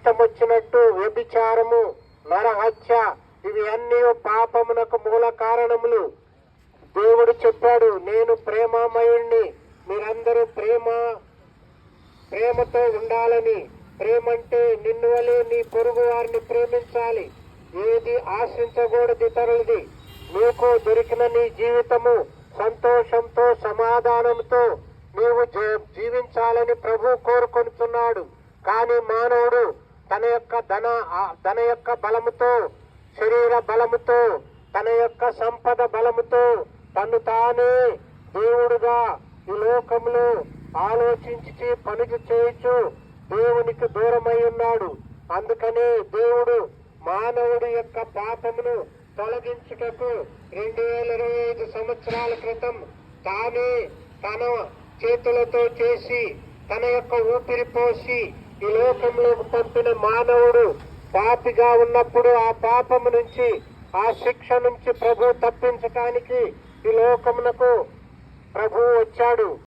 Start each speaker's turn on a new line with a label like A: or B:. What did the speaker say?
A: ఇష్టం వచ్చినట్టు వ్యభిచారము నరహత్య ఇవి అన్నీ పాపమునకు మూల కారణములు. దేవుడు చెప్పాడు నేను ప్రేమామయుణ్ణి మీరందరూ ప్రేమ ప్రేమతో ఉండాలని. ప్రేమంటే నిన్ను వలె నీ పొరుగు వారిని ప్రేమించాలి. ఏది ఆశించకూడదు ఇతరులది. నీకు దొరికిన నీ జీవితము సంతోషంతో సమాధానంతో నీవు జీవించాలని ప్రభు కోరుకొనుచున్నాడు. కానీ మానవుడు తన యొక్క ధన తన యొక్క బలముతో శరీర బలముతో తన యొక్క సంపద బలముతో తను తానే దేవుడుగా ఈ లోకంలో ఆలోచించి పనులు చేయొచ్చు దేవునికి దూరమై ఉన్నాడు. అందుకనే దేవుడు మానవుడి యొక్క పాపమును తొలగించుటకు రెండు వేల ఇరవై ఐదు సంవత్సరాల క్రితం తానే తన చేతులతో చేసి తన యొక్క ఊపిరి పోసి ఈ లోకంలోకి పంపిన మానవుడు పాపిగా ఉన్నప్పుడు ఆ పాపము నుంచి ఆ శిక్ష నుంచి ప్రభు తప్పించటానికి ఈ లోకమునకు ప్రభు వచ్చాడు.